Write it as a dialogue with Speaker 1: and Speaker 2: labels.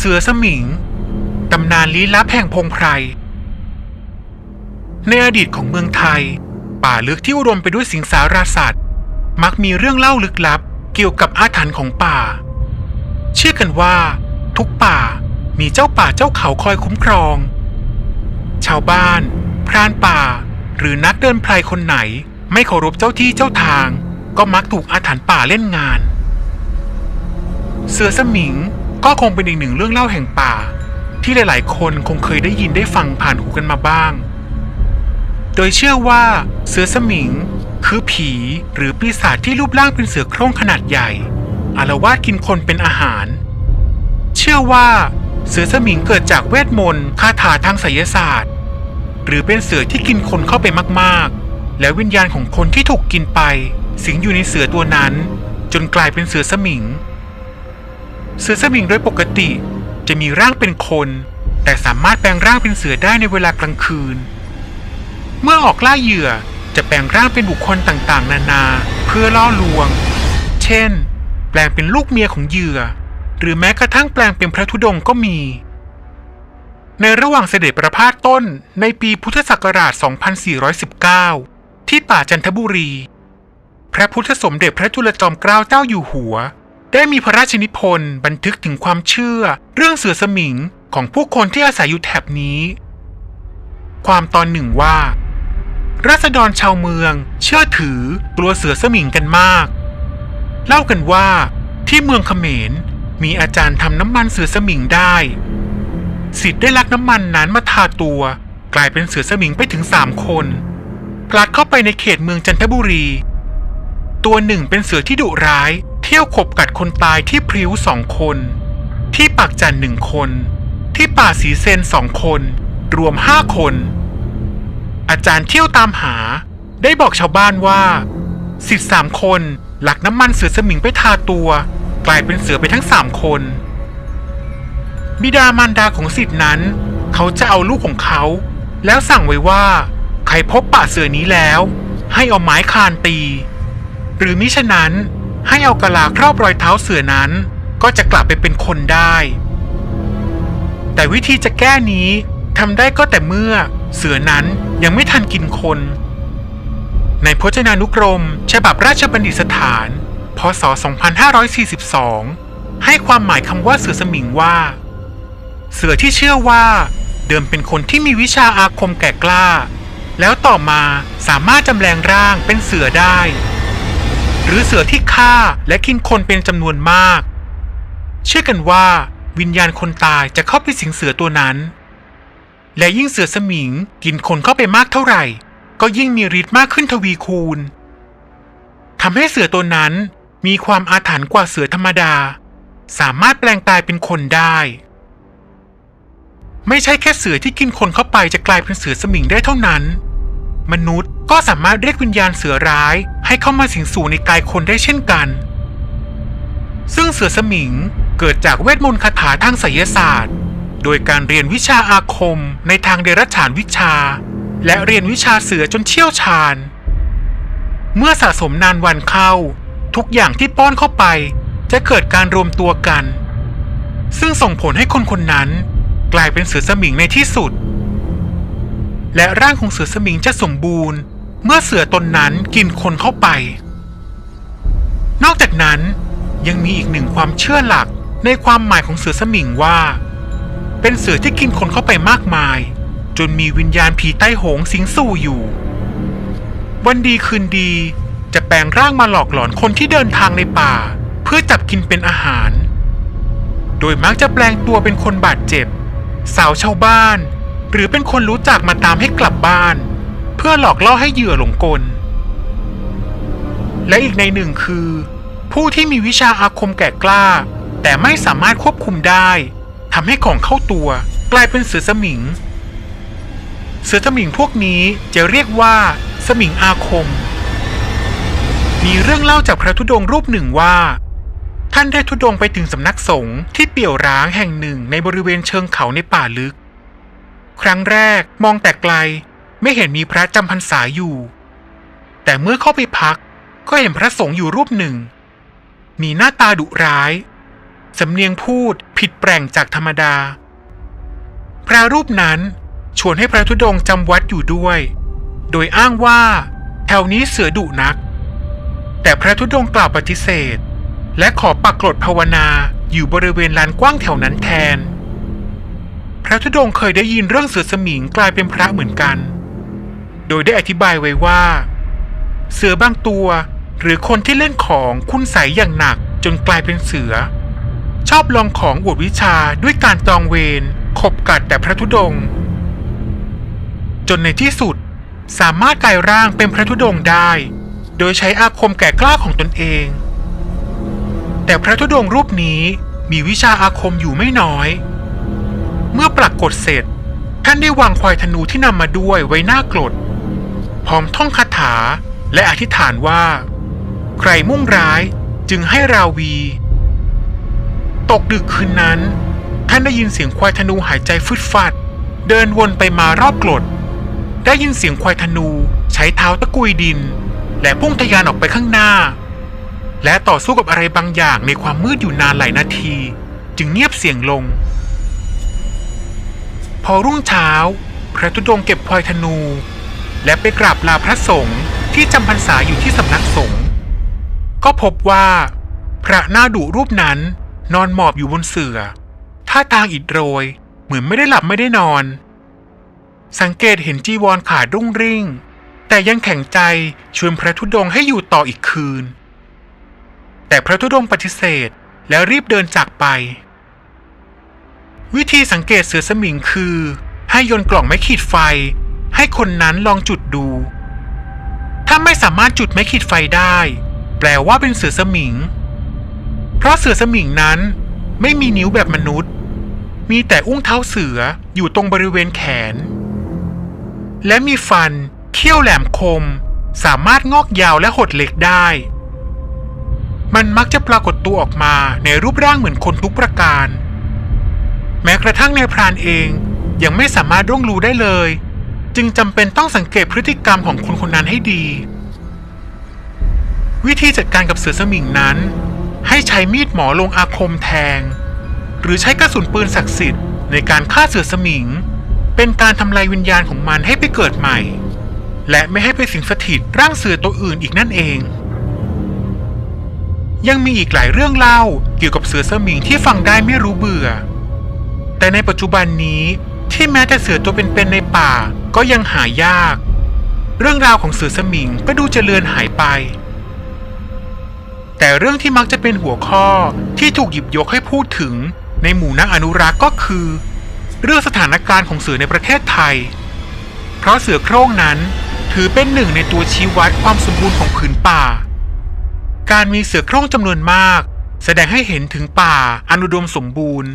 Speaker 1: เสือสมิง ตำนานลี้ลับแห่งพงไพร ในอดีตของเมืองไทย ป่าลึกที่อุดมไปด้วยสิงสาราสัตว์ มักมีเรื่องเล่าลึกลับเกี่ยวกับอาถรรพ์ของป่า เชื่อกันว่า ทุกป่ามีเจ้าป่าเจ้าเขาคอยคุ้มครอง ชาวบ้าน พรานป่า หรือนักเดินไพรคนไหน ไม่เคารพเจ้าที่เจ้าทาง ก็มักถูกอาถรรพ์ป่าเล่นงาน เสือสมิง ก็คงเป็นอีกหนึ่งเรื่องเล่าแห่งป่า ที่หลาย ๆ คนคงเคยได้ยินได้ฟังผ่านหูกันมาบ้าง โดยเชื่อว่าเสือสมิง คือผีหรือปีศาจที่รูปร่างเป็นเสือโคร่งขนาดใหญ่อารวาสกินคนเป็นอาหาร เชื่อว่าเสือสมิงเกิดจากเวทมนต์คาถาทางไสยศาสตร์ หรือเป็นเสือที่กินคนเข้าไปมาก ๆ และวิญญาณของคนที่ถูกกินไป สิงอยู่ในเสือตัวนั้น จนกลายเป็นเสือสมิง เสือสมิงโดยปกติ จะมีร่างเป็นคน แต่สามารถแปลงร่างเป็นเสือได้ในเวลากลางคืน เมื่อออกล่าเหยื่อจะแปลงร่างเป็นบุคคลต่างๆ นานาเพื่อล่อลวง เช่น แปลงเป็นลูกเมียของเหยื่อ หรือแม้กระทั่งแปลงเป็นพระธุดงค์ก็มี ในระหว่างเสด็จประพาสต้นในปีพุทธศักราช 2419 ที่ป่าจันทบุรี พระพุทธสมเด็จพระจุลจอมเกล้าเจ้าอยู่หัว ได้มีพระราชนิพนธ์บันทึกถึงความเชื่อเรื่องเสือสมิงของผู้คนที่อาศัยอยู่แถบนี้ ความตอนหนึ่งว่า ราษฎรชาวเมือง เชื่อถือกลัวเสือสมิงกันมาก เล่ากันว่าที่เมืองเขมรมีอาจารย์ทำน้ำมันเสือสมิงได้สิทธิ์ได้ลักน้ำมันนั้นมาทาตัว กลายเป็นเสือสมิงไปถึงสามคนกลัดเข้าไปในเขตเมืองจันทบุรี ตัวหนึ่งเป็นเสือที่ดุร้าย เที่ยวขบกัดคนตายที่พริ้วสองคน ที่ปากจันหนึ่งคน ที่ป่าสีเซนสองคน รวมห้าคน อาจารย์เที่ยวตามหา ได้บอกชาวบ้านว่าสิทธิ์สามคนหลักน้ำมันเสือสมิงไปทาตัว กลายเป็นเสือไปทั้งสามคน บิดามารดาของสิทธินั้น เขาจะเอาลูกของเขา แล้วสั่งไว้ว่า ใครพบป่าเสือนี้แล้ว ให้เอาไม้คานตี หรือมิฉะนั้น ให้เอากะลาครอบรอยเท้าเสือนั้น ก็จะกลับไปเป็นคนได้ แต่วิธีจะแก้นี้ทำได้ก็แต่เมื่อเสือนั้นยังไม่ทันกินคน ในพจนานุกรม ฉบับราชบัณฑิตสถาน พศ 2542 ให้ความหมายคำว่าเสือสมิงว่า เสือที่เชื่อว่า เดิมเป็นคนที่มีวิชาอาคมแก่กล้า แล้วต่อมาสามารถจำแรงร่างเป็นเสือได้ หรือเสือที่ฆ่าและกินคนเป็นจำนวนมาก เชื่อกันว่า วิญญาณคนตายจะเข้าไปสิงเสือตัวนั้น และยิ่งเสือสมิงกินคนเข้าไปมากเท่าไหร่ ก็ยิ่งมีฤทธิ์มากขึ้นทวีคูณทำให้เสือตัวนั้นมีความอาถรรพ์กว่าเสือธรรมดา สามารถแปลงกายเป็นคนได้ ไม่ใช่แค่เสือที่กินคนเข้าไปจะกลายเป็นเสือสมิงได้เท่านั้น มนุษย์ก็สามารถเรียกวิญญาณเสือร้าย ให้เข้ามาสิงสู่ในกายคนได้เช่นกัน ซึ่งเสือสมิงเกิดจากเวทมนต์คาถาทางไสยศาสตร์ โดยการเรียนวิชาอาคมในทางเดรัจฉานวิชา และเรียนวิชาเสือจนเชี่ยวชาญ เมื่อสะสมนานวันเข้า ทุกอย่างที่ป้อนเข้าไปจะเกิดการรวมตัวกัน ซึ่งส่งผลให้คนคนนั้น กลายเป็นเสือสมิงในที่สุด และร่างของเสือสมิงจะสมบูรณ์ เมื่อเสือตนนั้นกินคนเข้าไป นอกจากนั้นยังมีอีกหนึ่งความเชื่อหลักในความหมายของเสือสมิงว่า เป็นเสือที่กินคนเข้าไปมากมาย จนมีวิญญาณผีใต้หงสิงสู่อยู่ วันดีคืนดีจะแปลงร่างมาหลอกหลอนคนที่เดินทางในป่า เพื่อจับกินเป็นอาหาร โดยมักจะแปลงตัวเป็นคนบาดเจ็บ สาวชาวบ้าน หรือเป็นคนรู้จักมาตามให้กลับบ้าน เพื่อหลอกล่อให้เหยื่อหลงกล และอีกในหนึ่งคือ ผู้ที่มีวิชาอาคมแก่กล้า แต่ไม่สามารถควบคุมได้ทำให้ของเข้าตัวกลายเป็นเสือสมิง เสือสมิงพวกนี้จะเรียกว่า สมิงอาคม มีเรื่องเล่าจากพระธุดงค์รูปหนึ่งว่า ท่านได้ธุดงไปถึงสำนักสงฆ์ที่เปี่ยวร้างแห่งหนึ่งในบริเวณเชิงเขาในป่าลึก ครั้งแรกมองแต่ไกล ไม่เห็นมีพระจำพรรษาอยู่ แต่เมื่อเข้าไปพักก็เห็นพระสงฆ์อยู่รูปหนึ่ง มีหน้าตาดุร้าย สำเนียงพูดผิดแปลงจากธรรมดา พระรูปนั้นชวนให้พระธุดงค์จำวัดอยู่ด้วย โดยอ้างว่าแถวนี้เสือดุนัก แต่พระธุดงค์กล่าวปฏิเสธ และขอปักกรดภาวนาอยู่บริเวณลานกว้างแถวนั้นแทน พระธุดงค์เคยได้ยินเรื่องเสือสมิงกลายเป็นพระเหมือนกัน โดยได้อธิบายไว้ว่า เสือบางตัว หรือคนที่เล่นของคุณใสยอย่างหนักจนกลายเป็นเสือ ชอบลองของอวดวิชาด้วยการจองเวรขบกัดแต่พระธุดง จนในที่สุดสามารถกลายร่างเป็นพระธุดงได้ โดยใช้อาคมแก่กล้าของตนเอง แต่พระธุดงรูปนี้มีวิชาอาคมอยู่ไม่น้อย เมื่อปรากฏเสร็จ ท่านได้วางควายธนูที่นำมาด้วยไว้หน้ากรด พร้อมท่องคาถาและอธิษฐานว่า ใครมุ่งร้ายจึงให้ราวี ตกดึกคืนนั้น ท่านได้ยินเสียงควายธนูหายใจฟึดฟัด เดินวนไปมารอบกรด ได้ยินเสียงควายธนูใช้เท้าตะกุยดิน และพุ่งทะยานออกไปข้างหน้า และต่อสู้กับอะไรบางอย่างในความมืดอยู่นานหลายนาที จึงเงียบเสียงลง พอรุ่งเช้า พระธุดงเก็บควายธนู และไปกราบลาพระสงฆ์ที่จำพรรษาอยู่ที่สำนักสงฆ์ก็พบว่า พระหน้าดุรูปนั้นนอนหมอบอยู่บนเสื่อ ท่าทางอิดโรย เหมือนไม่ได้หลับไม่ได้นอน สังเกตเห็นจีวรขาดรุ่งริ่ง แต่ยังแข็งใจชวนพระธุดงค์ให้อยู่ต่ออีกคืน แต่พระธุดงค์ปฏิเสธแล้วรีบเดินจากไป วิธีสังเกตเสือสมิงคือ ให้โยนกล่องไม้ขีดไฟ ให้คนนั้นลองจุดดู ถ้าไม่สามารถจุดไม้ขีดไฟได้ แปลว่าเป็นเสือสมิง เพราะเสือสมิงนั้นไม่มีนิ้วแบบมนุษย์ มีแต่อุ้งเท้าเสืออยู่ตรงบริเวณแขน และมีฟันเขี้ยวแหลมคม สามารถงอกยาวและหดเล็กได้ มันมักจะปรากฏตัวออกมาในรูปร่างเหมือนคนทุกประการ แม้กระทั่งนายพรานเองยังไม่สามารถร่วงรู้ได้เลย จึงจำเป็นต้องสังเกตพฤติกรรมของคนคนนั้นให้ดี วิธีจัดการกับเสือสมิงนั้น ให้ใช้มีดหมอลงอาคมแทง หรือใช้กระสุนปืนศักดิ์สิทธิ์ในการฆ่าเสือสมิง เป็นการทำลายวิญญาณของมันให้ไปเกิดใหม่ และไม่ให้ไปสิงสถิตร่างเสือตัวอื่นอีกนั่นเอง ยังมีอีกหลายเรื่องเล่าเกี่ยวกับเสือสมิงที่ฟังได้ไม่รู้เบื่อ แต่ในปัจจุบันนี้ ที่แม้แต่เสือตัวเป็นๆในป่าก็ยังหายาก เรื่องราวของเสือสมิงก็ดูจะเลือนหายไป แต่เรื่องที่มักจะเป็นหัวข้อที่ถูกหยิบยกให้พูดถึงในหมู่นักอนุรักษ์ก็คือ เรื่องสถานการณ์ของเสือในประเทศไทย เพราะเสือโคร่งนั้นถือเป็นหนึ่งในตัวชี้วัดความสมบูรณ์ของผืนป่า การมีเสือโคร่งจำนวนมาก แสดงให้เห็นถึงป่าอนุดมสมบูรณ์